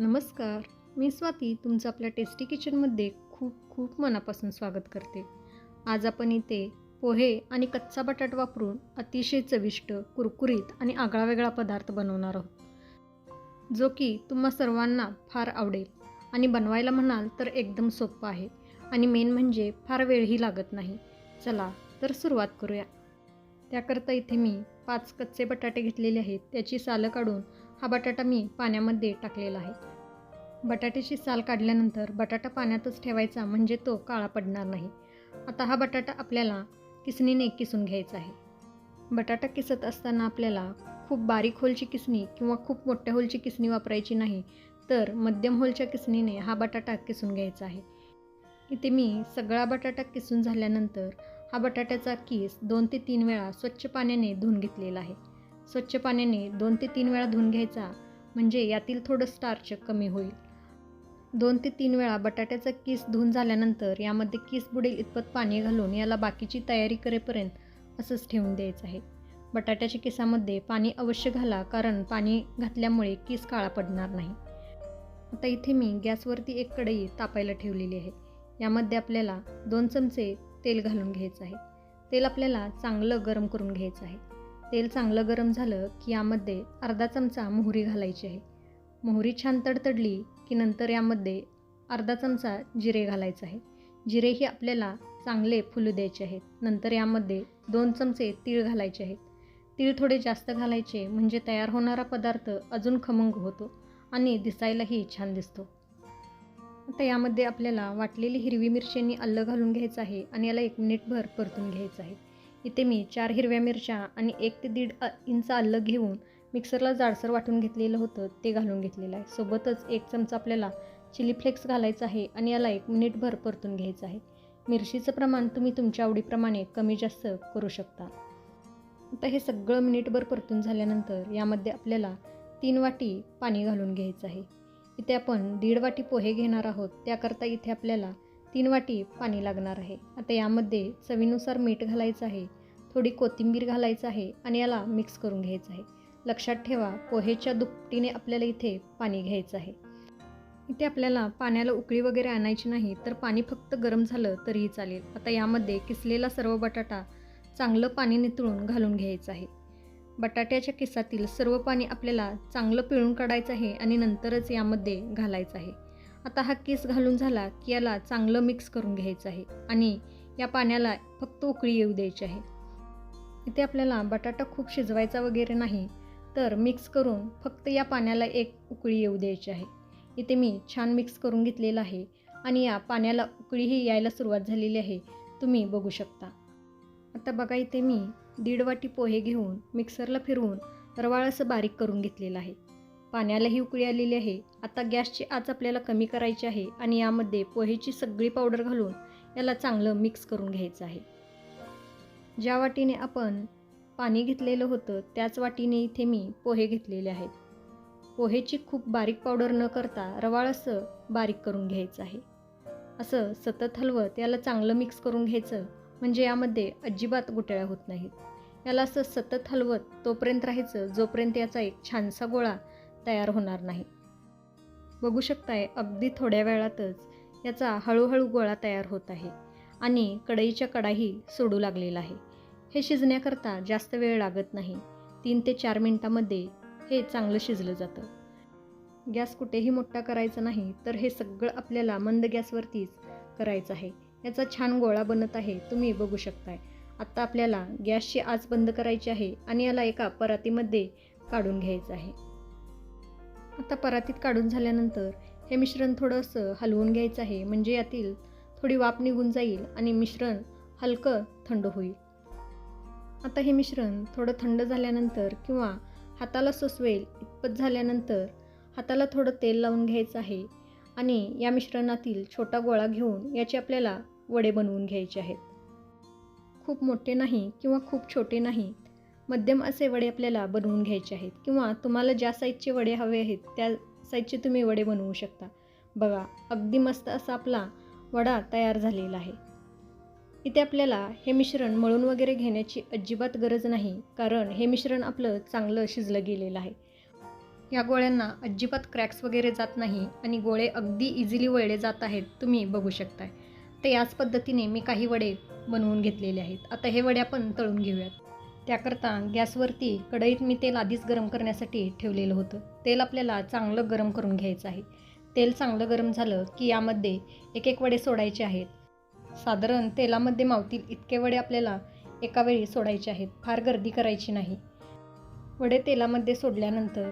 नमस्कार मी स्वाती तुमचं आपल्या टेस्टी किचनमध्ये खूप खूप मनापासून स्वागत करते. आज आपण इथे पोहे आणि कच्चा बटाटा वापरून अतिशय चविष्ट कुरकुरीत आणि आगळावेगळा पदार्थ बनवणार आहोत. जो की तुम्हा सर्वांना फार आवडेल आणि बनवायला म्हणाल तर एकदम सोपं आहे आणि मेन म्हणजे फार वेळही लागत नाही. चला तर सुरुवात करूया. त्याकरता इथे मी पाच कच्चे बटाटे घेतलेले आहेत त्याची सालं काढून हा बटाटा मी पाण्यामध्ये टाकलेला आहे. बटाट्याची साल काढल्यानंतर बटाटा पाण्यातच ठेवायचा म्हणजे तो काळा पडणार नाही. आता हा बटाटा आपल्याला किसणीने किसून घ्यायचा आहे. बटाटा किसत असताना आपल्याला खूप बारीक होलची किसणी किंवा खूप मोठ्या होलची किसणी वापरायची नाही तर मध्यम होलच्या किसणीने हा बटाटा किसून घ्यायचा आहे. इथे मी सगळा बटाटा किसून झाल्यानंतर हा बटाट्याचा किस दोन ते तीन वेळा स्वच्छ पाण्याने धुवून घेतलेला आहे. स्वच्छ पाण्याने दोन ते तीन वेळा धुवून घ्यायचा म्हणजे यातील थोडं स्टार्च कमी होईल. दोन ते तीन वेळा बटाट्याचा किस धुवून झाल्यानंतर यामध्ये किस बुडेल इतपत पाणी घालून याला बाकीची तयारी करेपर्यंत असंच ठेवून द्यायचं आहे. बटाट्याच्या किसामध्ये पाणी अवश्य घाला कारण पाणी घातल्यामुळे किस काळा पडणार नाही. आता इथे मी गॅसवरती एक कढई तापायला ठेवलेली आहे. यामध्ये आपल्याला दोन चमचे तेल घालून घ्यायचं आहे. तेल आपल्याला चांगलं गरम करून घ्यायचं आहे. तेल चांगलं गरम झालं की यामध्ये अर्धा चमचा मोहरी घालायची आहे. मोहरी छान तडतडली की नंतर यामध्ये अर्धा चमचा जिरे घालायचं आहे. जिरेही आपल्याला चांगले फुलू द्यायचे आहेत. नंतर यामध्ये दोन चमचे तीळ घालायचे आहेत. तीळ थोडे जास्त घालायचे म्हणजे तयार होणारा पदार्थ अजून खमंग होतो आणि दिसायलाही छान दिसतो. आता यामध्ये आपल्याला वाटलेली हिरवी मिरच्यांनी अल्लं घालून घ्यायचं आहे आणि याला एक मिनिटभर परतून घ्यायचं आहे. इथे मी चार हिरव्या मिरच्या आणि एक ते दीड इंच अल्लं घेऊन मिक्सरला जाडसर वाटून घेतलेलं होतं ते घालून घेतलेलं आहे. सोबतच एक चमचा आपल्याला चिली फ्लेक्स घालायचा आहे आणि याला एक मिनिटभर परतून घ्यायचं आहे. मिरचीचं प्रमाण तुम्ही तुमच्या आवडीप्रमाणे कमी जास्त करू शकता. आता हे सगळं मिनिटभर परतून झाल्यानंतर यामध्ये आपल्याला तीन वाटी पाणी घालून घ्यायचं आहे. इथे आपण दीड वाटी पोहे घेणार आहोत त्याकरता इथे आपल्याला तीन वाटी पाणी लागणार आहे. आता यामध्ये चवीनुसार मीठ घालायचं आहे थोडी कोथिंबीर घालायचं आहे आणि याला मिक्स करून घ्यायचं आहे. लक्षात ठेवा पोहेच्या दुपटीने आपल्याला इथे पाणी घ्यायचं आहे. इथे आपल्याला पाण्याला उकळी वगैरे आणायची नाही तर पाणी फक्त गरम झालं तरीही चालेल. आता यामध्ये किसलेला सर्व बटाटा चांगलं पाणी नितळून घालून घ्यायचं आहे. बटाट्याच्या किसातील सर्व पाणी आपल्याला चांगलं पिळून काढायचं आहे आणि नंतरच यामध्ये घालायचं आहे. आता हा किस घालून झाला की याला चांगलं मिक्स करून घ्यायचं आहे आणि या पाण्याला फक्त उकळी येऊ द्यायची आहे. इथे आपल्याला बटाटा खूप शिजवायचा वगैरे नाही तर मिक्स करून फक्त या पाण्याला एक उकळी येऊ द्यायची आहे. इथे मी छान मिक्स करून घेतलेलं आहे आणि या पाण्याला उकळीही यायला सुरुवात झालेली आहे. तुम्ही बघू शकता. आता बघा इथे मी दीड वाटी पोहे घेऊन मिक्सरला फिरवून रवाळ असं बारीक करून घेतलेलं आहे. पाण्यालाही उकळी आलेली आहे. आता गॅसची आच आपल्याला कमी करायची आहे आणि यामध्ये पोहेची सगळी पावडर घालून याला चांगलं मिक्स करून घ्यायचं आहे. ज्या वाटीने आपण पाणी घेतलेलं होतं त्याच वाटीने इथे मी पोहे घेतलेले आहेत. पोहेची खूप बारीक पावडर न करता रवाळ असं बारीक करून घ्यायचं आहे. असं सतत हलवत याला चांगलं मिक्स करून घ्यायचं म्हणजे यामध्ये अजिबात गुटळ्या होत नाहीत. याला असं सतत हलवत तोपर्यंत राहायचं जोपर्यंत याचा एक छानसा गोळा तयार होणार नाही. बघू शकताय अगदी थोड्या वेळातच याचा हळूहळू गोळा तयार होत आहे आणि कढईच्या कडाही सोडू लागलेला आहे. हे शिजण्याकरता जास्त वेळ लागत नाही. तीन ते चार मिनटामध्ये हे चांगलं शिजलं जातं. गॅस कुठेही मोठा करायचा नाही तर हे सगळं आपल्याला मंद गॅसवरतीच करायचं आहे. याचा छान गोळा बनत आहे तुम्ही बघू शकताय. आत्ता आपल्याला गॅसची आच बंद करायची आहे आणि याला एका परातीमध्ये काढून घ्यायचं आहे. आता परातीत काढून झाल्यानंतर हे मिश्रण थोडंसं हलवून घ्यायचं आहे म्हणजे यातील थोडी वाफ निघून जाईल आणि मिश्रण हलकं थंड होईल. आता हे मिश्रण थोडं थंड झाल्यानंतर किंवा हाताला सोसवेल इतपत झाल्यानंतर हाताला थोडं तेल लावून घ्यायचं आहे आणि या मिश्रणातील छोटा गोळा घेऊन याचे आपल्याला वडे बनवून घ्यायचे आहेत. खूप मोठे नाही किंवा खूप छोटे नाही मध्यम असे वडे आपल्याला बनवून घ्यायचे आहेत. किंवा तुम्हाला ज्या साईजचे वडे हवे आहेत त्या साईजचे तुम्ही वडे बनवू शकता. बघा अगदी मस्त असा आपला वडा तयार झालेला आहे. इथे आपल्याला हे मिश्रण मळून वगैरे घेण्याची अजिबात गरज नाही कारण हे मिश्रण आपलं चांगलं शिजलं गेलेलं आहे. या गोळ्यांना अजिबात क्रॅक्स वगैरे जात नाही आणि गोळे अगदी इझिली वळले जात आहेत तुम्ही बघू शकताय. तर याच पद्धतीने मी काही वडे बनवून घेतलेले आहेत. आता हे वडे आपण तळून घेऊयात. त्याकरता गॅसवरती कढईत मी तेल आधीच गरम करण्यासाठी ठेवलेलं होतं. तेल आपल्याला चांगलं गरम करून घ्यायचं आहे. तेल चांगलं गरम झालं की यामध्ये एक एक वडे सोडायचे आहेत. साधारण तेलामध्ये मावतील इतके वडे आपल्याला एका वेळी सोडायचे आहेत. फार गर्दी करायची नाही. वडे तेलामध्ये सोडल्यानंतर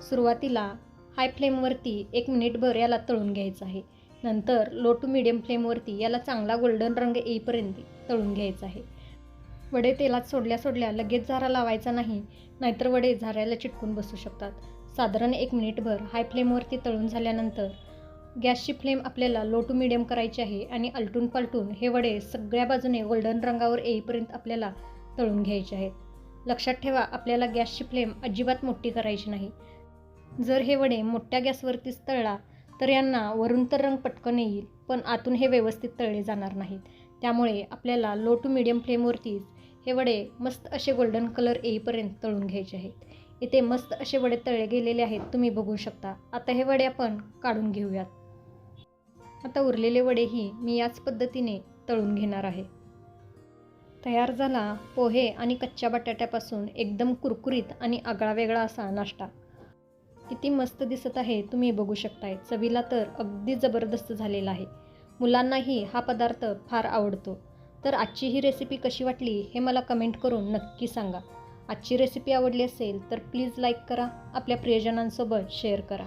सुरुवातीला हाय फ्लेमवरती एक मिनिटभर याला तळून घ्यायचं आहे. नंतर लो टू मिडियम फ्लेमवरती याला चांगला गोल्डन रंग येईपर्यंत तळून घ्यायचं आहे. वडे तेलात सोडल्या सोडल्या लगेच झारा लावायचा नाही नाहीतर वडे झाऱ्याला चिटकून बसू शकतात. साधारण एक मिनिटभर हाय फ्लेमवरती तळून झाल्यानंतर गॅसची फ्लेम आपल्याला लो टू मिडियम करायची आहे आणि अलटून पालटून हे वडे सगळ्या बाजूने गोल्डन रंगावर येईपर्यंत आपल्याला तळून घ्यायचे आहेत. लक्षात ठेवा आपल्याला गॅसची फ्लेम अजिबात मोठी करायची नाही. जर हे वडे मोठ्या गॅसवरतीच तळला तर यांना वरून तर रंग पटकन येईल पण आतून हे व्यवस्थित तळले जाणार नाहीत. त्यामुळे आपल्याला लो टू मिडियम फ्लेमवरतीच हे वडे मस्त असे गोल्डन कलर येईपर्यंत तळून घ्यायचे आहेत. इथे मस्त असे वडे तळले गेलेले आहेत तुम्ही बघू शकता. आता हे वडे आपण काढून घेऊयात. आता उरलेले वडेही मी याच पद्धतीने तळून घेणार आहे. तयार झाला पोहे आणि कच्च्या बटाट्यापासून एकदम कुरकुरीत आणि आगळा वेगळा असा नाश्ता. किती मस्त दिसत आहे तुम्ही बघू शकताय. चवीला तर अगदी जबरदस्त झालेला आहे. मुलांनाही हा पदार्थ फार आवडतो. तर आजची ही रेसिपी कशी वाटली हे मला कमेंट करून नक्की सांगा. आजची रेसिपी आवडली असेल तर प्लीज लाईक करा. आपल्या प्रियजनांसोबत शेअर करा.